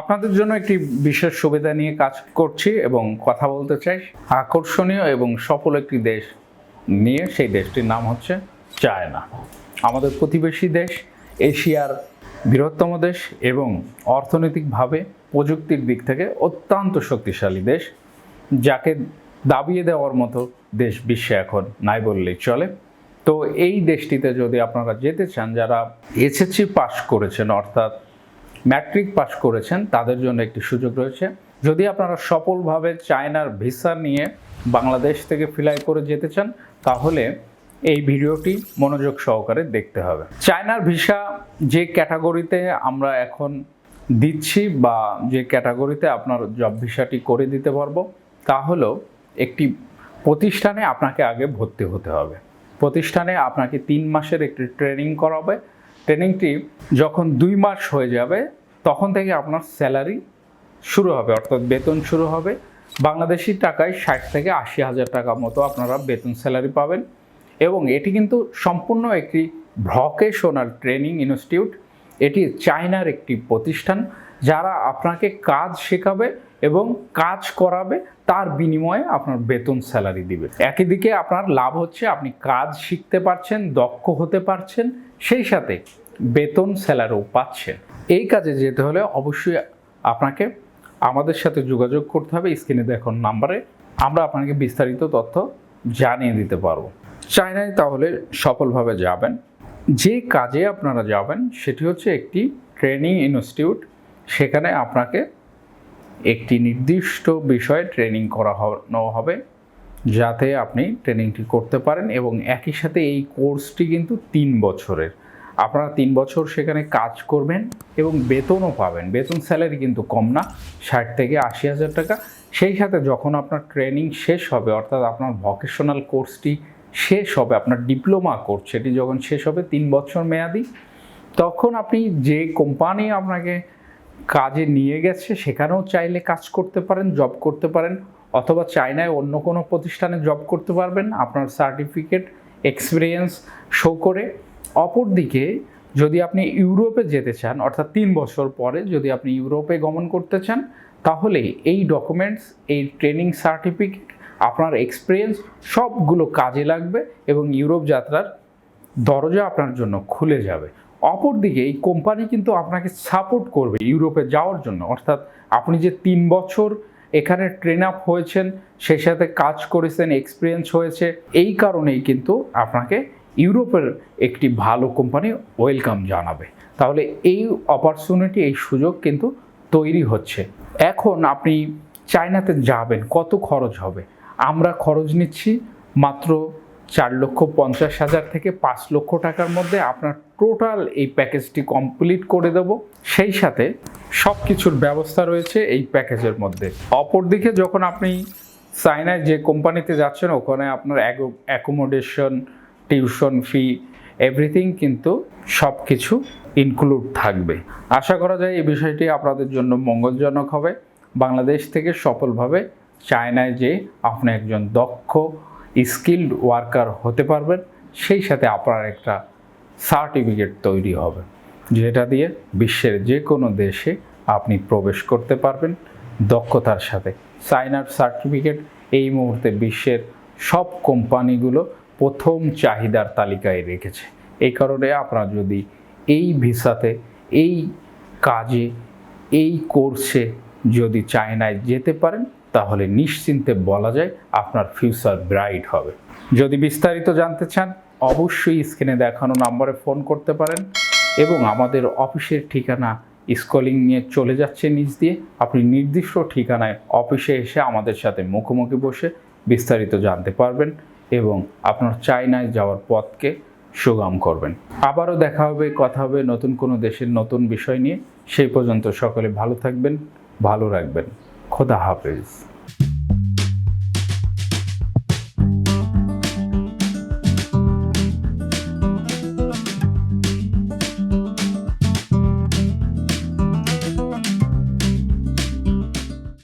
আপনাদের জন্য একটি বিশেষ সুবিধা নিয়ে কাজ করছি এবং কথা বলতে চাই। আকর্ষণীয় এবং সফল একটি দেশ নিয়ে, সেই দেশটির নাম হচ্ছে চায়না। আমাদের প্রতিবেশী দেশ, এশিয়ার বৃহত্তম দেশ এবং অর্থনৈতিকভাবে প্রযুক্তির দিক থেকে অত্যন্ত শক্তিশালী দেশ, যাকে দাবিয়ে দেওয়ার মতো দেশ বিশ্বে এখন নাই বললেই চলে। তো এই দেশটিতে যদি আপনারা যেতে চান, যারা এসএসসি পাশ করেছেন, অর্থাৎ ম্যাট্রিক পাস করেছেন, তাদের জন্য একটি সুযোগ রয়েছে। যদি আপনারা সফলভাবে চায়নার ভিসা নিয়ে বাংলাদেশ থেকে ফিলাই করে যেতে চান, তাহলে এই ভিডিওটি মনোযোগ সহকারে দেখতে হবে। চায়নার ভিসা যে ক্যাটাগরিতে আমরা এখন দিচ্ছি বা যে ক্যাটাগরিতে আপনার জব ভিসাটি করে দিতে পারব, তা হলো একটি প্রতিষ্ঠানে আপনাকে আগে ভর্তি হতে হবে। প্রতিষ্ঠানে আপনাকে তিন মাসের একটি ট্রেনিং করাবে ট্রেনিংটি যখন দুই মাস হয়ে যাবে, তখন থেকে আপনার স্যালারি শুরু হবে, অর্থাৎ বেতন শুরু হবে। বাংলাদেশি টাকায় ষাট থেকে আশি হাজার টাকা মতো আপনারা বেতন স্যালারি পাবেন। এবং এটি কিন্তু সম্পূর্ণ একটি ভকেশনাল ট্রেনিং ইনস্টিটিউট এটি চায়নার একটি প্রতিষ্ঠান, যারা আপনাকে কাজ শেখাবে এবং কাজ করাবে, তার বিনিময়ে আপনার বেতন স্যালারি দিবে। একই দিকে আপনার লাভ হচ্ছে, আপনি কাজ শিখতে পারছেন, দক্ষ হতে পারছেন সেই সাথে বেতন স্যালারও পাচ্ছেন এই কাজে যেতে হলে অবশ্যই আপনাকে আমাদের সাথে যোগাযোগ করতে হবে। স্ক্রিনে দেখুন নাম্বারে। আমরা আপনাকে বিস্তারিত তথ্য জানিয়ে দিতে পারব। চায়নায় তাহলে সফলভাবে যাবেন। যে কাজে আপনারা যাবেন, সেটি হচ্ছে একটি ট্রেনিং ইনস্টিটিউট। সেখানে আপনাকে একটি নির্দিষ্ট বিষয়ে ট্রেনিং করানো হবে। যাতে আপনি ট্রেনিংটি করতে পারেন এবং একই সাথে এই কোর্সটি কিন্তু তিন বছরের। আপনারা তিন বছর সেখানে কাজ করবেন এবং বেতনও পাবেন। বেতন স্যালারি কিন্তু কম না, ষাট থেকে আশি হাজার টাকা। সেই সাথে যখন আপনার ট্রেনিং শেষ হবে, অর্থাৎ আপনার ভকেশনাল কোর্সটি শেষ হবে, আপনার ডিপ্লোমা কোর্স, সেটি যখন শেষ হবে তিন বছর মেয়াদি, তখন আপনি যে কোম্পানি আপনাকে কাজে নিয়ে গেছে, সেখানেও চাইলে কাজ করতে পারেন, জব করতে পারেন। অথবা চায়নায় অন্য কোনো প্রতিষ্ঠানে জব করতে পারবেন, আপনার সার্টিফিকেট এক্সপিরিয়েন্স শো করে। অপরদিকে, যদি আপনি ইউরোপে যেতে চান, অর্থাৎ তিন বছর পরে যদি আপনি ইউরোপে গমন করতে চান, তাহলে এই ডকুমেন্টস এই ট্রেনিং সার্টিফিকেট আপনার এক্সপিরিয়েন্স সবগুলো কাজে লাগবে এবং ইউরোপ যাত্রার দরজা আপনার জন্য খুলে যাবে। অপরদিকে, এই কোম্পানি কিন্তু আপনাকে সাপোর্ট করবে ইউরোপে যাওয়ার জন্য। অর্থাৎ আপনি যে তিন বছর এখানে ট্রেন আপ হয়েছেন সেই সাথে কাজ করেছেন এক্সপিরিয়েন্স হয়েছে। এই কারণেই কিন্তু আপনাকে ইউরোপের একটি ভালো কোম্পানি ওয়েলকাম জানাবে। তাহলে এই অপরচুনিটি এই সুযোগ কিন্তু তৈরি হচ্ছে। এখন আপনি চায়নাতে যাবেন, কত খরচ হবে? আমরা খরচ নিচ্ছি মাত্র চার লক্ষ পঞ্চাশ হাজার থেকে পাঁচ লক্ষ টাকার মধ্যে আপনার টোটাল এই প্যাকেজটি কমপ্লিট করে দেব। সেই সাথে সব কিছুর ব্যবস্থা রয়েছে এই প্যাকেজের মধ্যে। অপরদিকে যখন আপনি চায়নায় যে কোম্পানিতে যাচ্ছেন, ওখানে আপনার অ্যাকোমোডেশন, টিউশন ফি, এভরিথিং কিন্তু সব কিছু ইনক্লুড থাকবে। আশা করা যায় এই বিষয়টি আপনাদের জন্য মঙ্গলজনক হবে। বাংলাদেশ থেকে সফলভাবে চায়নায় যে আপনি একজন দক্ষ স্কিল্ড ওয়ার্কার হতে পারবেন, সেই সাথে আপনার একটা সার্টিফিকেট তৈরি হবে, যেটা দিয়ে বিশ্বের যে কোনো দেশে আপনি প্রবেশ করতে পারবেন দক্ষতার সাথে। চায়নার সার্টিফিকেট এই মুহূর্তে বিশ্বের সব কোম্পানিগুলো প্রথম চাহিদার তালিকায় রেখেছে। এই কারণে আপনারা যদি এই ভিসাতে, এই কাজে, এই কোর্সে যদি চায়নায় যেতে পারেন তাহলে নিশ্চিন্তে বলা যায় আপনার ফিউচার ব্রাইট হবে। যদি বিস্তারিত জানতে চান, অবশ্যই স্ক্রিনে দেখানো নম্বরে ফোন করতে পারেন এবং আমাদের অফিসের ঠিকানা স্কলিং নিয়ে চলে যাচ্ছে নিচ দিয়ে। আপনি নির্দিষ্ট ঠিকানায় অফিসে এসে আমাদের সাথে মুখোমুখি বসে বিস্তারিত জানতে পারবেন এবং আপনার চায়নায় যাওয়ার পথকে সুগম করবেন। আবারও দেখা হবে, কথা হবে নতুন কোনো দেশের নতুন বিষয় নিয়ে। সেই পর্যন্ত সকলে ভালো থাকবেন, ভালো রাখবেন। খোদা হাফেজ।